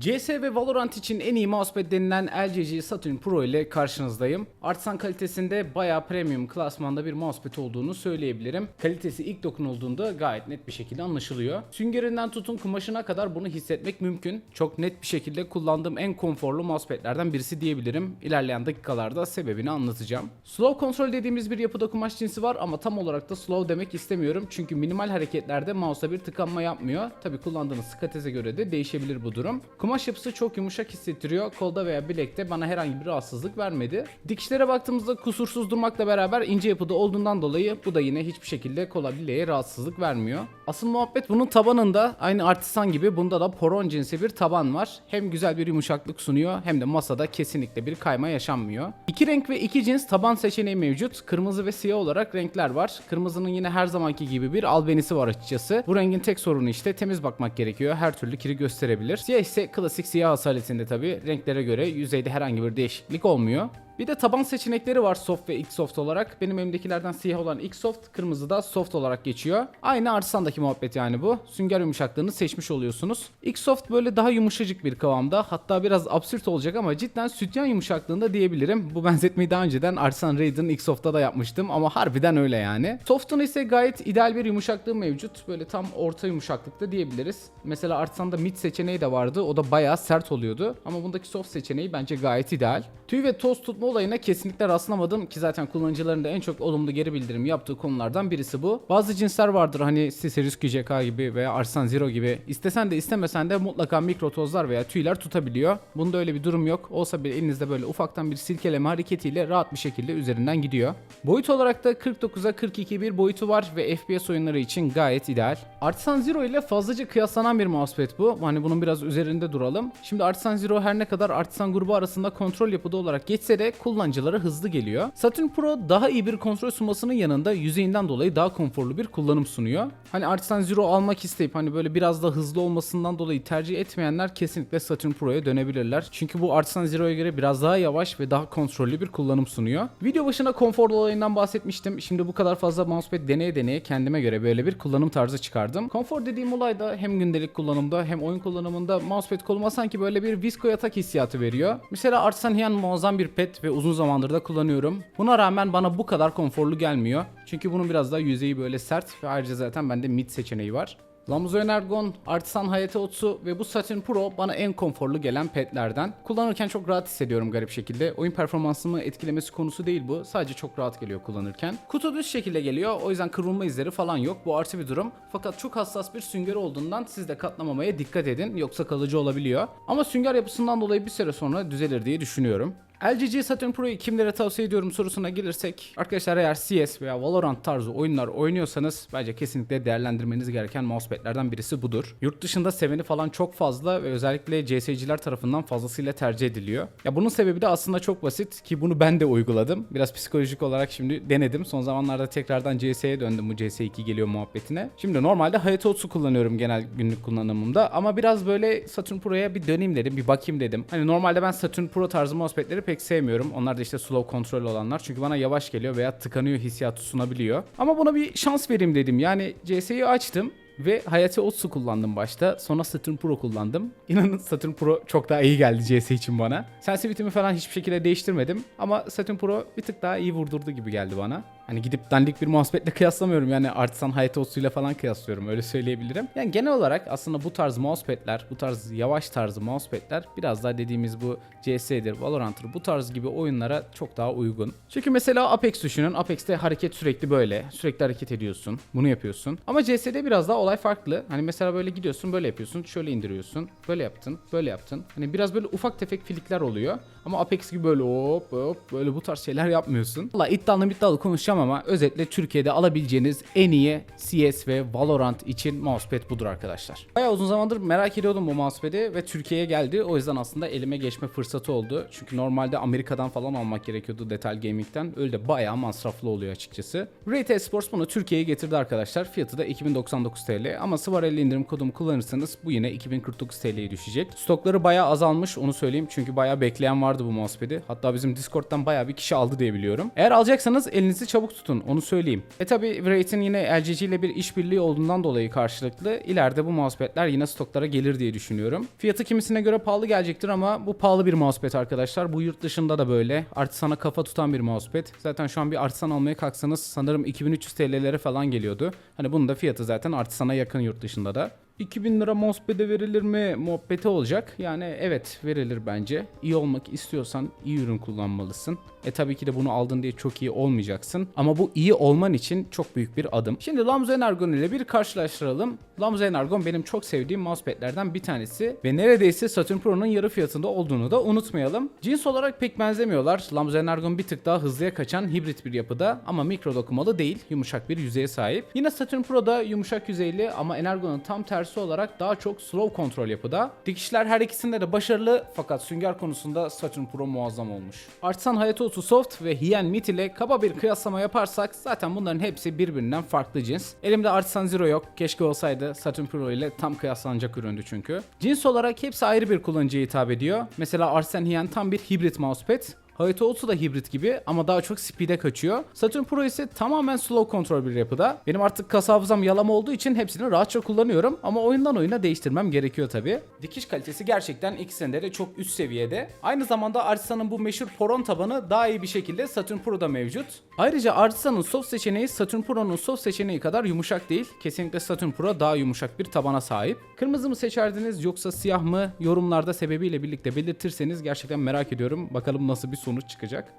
CS ve Valorant için en iyi mousepad denilen LG Saturn Pro ile karşınızdayım. Artisan kalitesinde bayağı premium klasmanda bir mousepad olduğunu söyleyebilirim. Kalitesi ilk dokunulduğunda gayet net bir şekilde anlaşılıyor. Süngerinden tutun kumaşına kadar bunu hissetmek mümkün. Çok net bir şekilde kullandığım en konforlu mousepadlerden birisi diyebilirim. İlerleyen dakikalarda sebebini anlatacağım. Slow control dediğimiz bir yapıda kumaş cinsi var ama tam olarak da slow demek istemiyorum. Çünkü minimal hareketlerde mouse'a bir tıkanma yapmıyor. Tabi kullandığınız skateze göre de değişebilir bu durum. Kumaş yapısı çok yumuşak hissettiriyor. Kolda veya bilekte bana herhangi bir rahatsızlık vermedi. Dikişlere baktığımızda kusursuz durmakla beraber ince yapıda olduğundan dolayı bu da yine hiçbir şekilde kola bileğe rahatsızlık vermiyor. Asıl muhabbet bunun tabanında aynı artisan gibi bunda da poron cinsi bir taban var. Hem güzel bir yumuşaklık sunuyor hem de masada kesinlikle bir kayma yaşanmıyor. İki renk ve iki cins taban seçeneği mevcut. Kırmızı ve siyah olarak renkler var. Kırmızının yine her zamanki gibi bir albenisi var açıkçası. Bu rengin tek sorunu işte temiz bakmak gerekiyor. Her türlü kiri gösterebilir. Siyah ise klasik siyah asaletinde tabi. Renklere göre yüzeyde herhangi bir değişiklik olmuyor. Bir de taban seçenekleri var soft ve ilk soft olarak. Benim elimdekilerden siyah olan ilk soft, kırmızı da soft olarak geçiyor. Aynı Artisan'daki muhabbet yani bu. Sünger yumuşaklığını seçmiş oluyorsunuz. İlk soft böyle daha yumuşacık bir kıvamda. Hatta biraz absürt olacak ama cidden sütyen yumuşaklığında diyebilirim. Bu benzetmeyi daha önceden Artisan Raiden ilk soft'ta da yapmıştım ama harbiden öyle yani. Soft'un ise gayet ideal bir yumuşaklığı mevcut. Böyle tam orta yumuşaklıkta diyebiliriz. Mesela Artisan'da mid seçeneği de vardı. O da bayağı sert oluyordu. Ama bundaki soft seçeneği bence gayet ideal. Tüy ve toz tutma olayına kesinlikle rastlamadım ki zaten kullanıcıların da en çok olumlu geri bildirim yaptığı konulardan birisi bu. Bazı cinsler vardır hani Sirius QJK gibi veya Arsan Zero gibi. İstesen de istemesen de mutlaka mikro tozlar veya tüyler tutabiliyor. Bunda öyle bir durum yok. Olsa bile elinizde böyle ufaktan bir silkeleme hareketiyle rahat bir şekilde üzerinden gidiyor. Boyut olarak da 49'a 42 bir boyutu var ve FPS oyunları için gayet ideal. Artisan Zero ile fazlaca kıyaslanan bir mousepad bu. Hani bunun biraz üzerinde duralım. Şimdi Artisan Zero her ne kadar Artisan grubu arasında kontrol yapıda olarak geçse de kullanıcılara hızlı geliyor. Saturn Pro daha iyi bir kontrol sunmasının yanında yüzeyinden dolayı daha konforlu bir kullanım sunuyor. Hani Artisan Zero almak isteyip hani böyle biraz da hızlı olmasından dolayı tercih etmeyenler kesinlikle Saturn Pro'ya dönebilirler. Çünkü bu Artisan Zero'ya göre biraz daha yavaş ve daha kontrollü bir kullanım sunuyor. Video başına konfor olayından bahsetmiştim. Şimdi bu kadar fazla mousepad deneye deneye kendime göre böyle bir kullanım tarzı çıkardım. Konfor dediğim olay da hem gündelik kullanımda hem oyun kullanımında mousepad koluma sanki böyle bir visco yatak hissiyatı veriyor. Mesela Artisan Hian muazzam bir pet ve uzun zamandır da kullanıyorum. Buna rağmen bana bu kadar konforlu gelmiyor. Çünkü bunun biraz daha yüzeyi böyle sert ve ayrıca zaten bende mid seçeneği var. Lamzo Energon, Artisan Hayate Otsu ve bu Saturn Pro bana en konforlu gelen petlerden. Kullanırken çok rahat hissediyorum garip şekilde. Oyun performansımı etkilemesi konusu değil bu. Sadece çok rahat geliyor kullanırken. Kutu düz şekilde geliyor. O yüzden kırılma izleri falan yok. Bu artı bir durum. Fakat çok hassas bir sünger olduğundan siz de katlamamaya dikkat edin. Yoksa kalıcı olabiliyor. Ama sünger yapısından dolayı bir süre sonra düzelir diye düşünüyorum. LG Saturn Pro'yu kimlere tavsiye ediyorum sorusuna gelirsek arkadaşlar eğer CS veya Valorant tarzı oyunlar oynuyorsanız bence kesinlikle değerlendirmeniz gereken mousepad'lerden birisi budur. Yurt dışında seveni falan çok fazla ve özellikle CS'ciler tarafından fazlasıyla tercih ediliyor. Ya bunun sebebi de aslında çok basit ki bunu ben de uyguladım. Biraz psikolojik olarak şimdi denedim. Son zamanlarda tekrardan CS'ye döndüm bu CS2 geliyor muhabbetine. Şimdi normalde Hayate Otsu kullanıyorum genel günlük kullanımımda ama biraz böyle Saturn Pro'ya bir döneyim dedim, bir bakayım dedim. Hani normalde ben Saturn Pro tarzı mousepad'leri pek sevmiyorum. Onlar da işte slow kontrol olanlar. Çünkü bana yavaş geliyor veya tıkanıyor hissiyatı sunabiliyor. Ama buna bir şans vereyim dedim. Yani CS'yi açtım. Ve Hayate Otsu kullandım başta. Sonra Saturn Pro kullandım. İnanın Saturn Pro çok daha iyi geldi CS için bana. Sensitivity'mi falan hiçbir şekilde değiştirmedim. Ama Saturn Pro bir tık daha iyi vurdurdu gibi geldi bana. Hani gidip dandik bir mousepad'le kıyaslamıyorum. Yani Artisan ile falan kıyaslıyorum. Öyle söyleyebilirim. Yani genel olarak aslında bu tarz mousepad'ler, bu tarz yavaş tarzı mousepad'ler biraz daha dediğimiz bu CS'dir, Valorant'tır bu tarz gibi oyunlara çok daha uygun. Çünkü mesela Apex düşünün. Apex'te hareket sürekli böyle. Sürekli hareket ediyorsun. Bunu yapıyorsun. Ama CS'de biraz daha olay farklı. Hani mesela böyle gidiyorsun böyle yapıyorsun. Şöyle indiriyorsun. Böyle yaptın. Böyle yaptın. Hani biraz böyle ufak tefek filikler oluyor. Ama Apex gibi böyle hop hop böyle bu tarz şeyler yapmıyorsun. Valla iddialı iddialı konuşacağım ama özetle Türkiye'de alabileceğiniz en iyi CS ve Valorant için mousepad budur arkadaşlar. Bayağı uzun zamandır merak ediyordum bu mousepad'i ve Türkiye'ye geldi. O yüzden aslında elime geçme fırsatı oldu. Çünkü normalde Amerika'dan falan almak gerekiyordu Detail Gaming'den. Öyle de bayağı masraflı oluyor açıkçası. Rate Sports bunu Türkiye'ye getirdi arkadaşlar. Fiyatı da 2099 TL ama Sıvarelli indirim kodumu kullanırsanız bu yine 2049 TL'ye düşecek. Stokları bayağı azalmış onu söyleyeyim çünkü bayağı bekleyen vardı bu mousepad'i. Hatta bizim Discord'dan bayağı bir kişi aldı diye biliyorum. Eğer alacaksanız elinizi çabuk tutun onu söyleyeyim. E tabi Wraith'in yine LGG ile bir işbirliği olduğundan dolayı karşılıklı ileride bu mousepad'ler yine stoklara gelir diye düşünüyorum. Fiyatı kimisine göre pahalı gelecektir ama bu pahalı bir mousepad arkadaşlar. Bu yurt dışında da böyle. Artisan'a kafa tutan bir mousepad. Zaten şu an bir Artisan almaya kalksanız sanırım 2300 TL'lere falan geliyordu. Hani bunun da fiyatı zaten Artisan'a yakın yurt dışında da. 2000 lira mousepad'e verilir mi muhabbeti olacak. Yani evet verilir bence. İyi olmak istiyorsan iyi ürün kullanmalısın. E tabii ki de bunu aldın diye çok iyi olmayacaksın. Ama bu iyi olman için çok büyük bir adım. Şimdi Lamzo Energon ile bir karşılaştıralım. Lamzo Energon benim çok sevdiğim mousepad'lerden bir tanesi. Ve neredeyse Saturn Pro'nun yarı fiyatında olduğunu da unutmayalım. Cins olarak pek benzemiyorlar. Lamzo Energon bir tık daha hızlıya kaçan hibrit bir yapıda ama mikro dokumalı değil, yumuşak bir yüzeye sahip. Yine Saturn Pro'da yumuşak yüzeyli ama Energon'un tam tersi olarak daha çok slow kontrol yapıda. Dikişler her ikisinde de başarılı fakat sünger konusunda Saturn Pro muazzam olmuş. Artisan Hayatosu Soft ve Hien Mit ile kaba bir kıyaslama yaparsak zaten bunların hepsi birbirinden farklı cins. Elimde Artisan Zero yok. Keşke olsaydı Saturn Pro ile tam kıyaslanacak üründü çünkü. Cins olarak hepsi ayrı bir kullanıcıya hitap ediyor. Mesela Artisan Hien tam bir hibrit mousepad. Hayato Otsu da hibrit gibi ama daha çok speed'e kaçıyor. Saturn Pro ise tamamen slow kontrol bir yapıda. Benim artık kas hafızam yalama olduğu için hepsini rahatça kullanıyorum ama oyundan oyuna değiştirmem gerekiyor tabi. Dikiş kalitesi gerçekten ikisinde de çok üst seviyede. Aynı zamanda Artisan'ın bu meşhur poron tabanı daha iyi bir şekilde Saturn Pro'da mevcut. Ayrıca Artisan'ın soft seçeneği Saturn Pro'nun soft seçeneği kadar yumuşak değil. Kesinlikle Saturn Pro daha yumuşak bir tabana sahip. Kırmızı mı seçerdiniz yoksa siyah mı? Yorumlarda sebebiyle birlikte belirtirseniz gerçekten merak ediyorum. Bakalım nasıl bir sonuç çıkacak.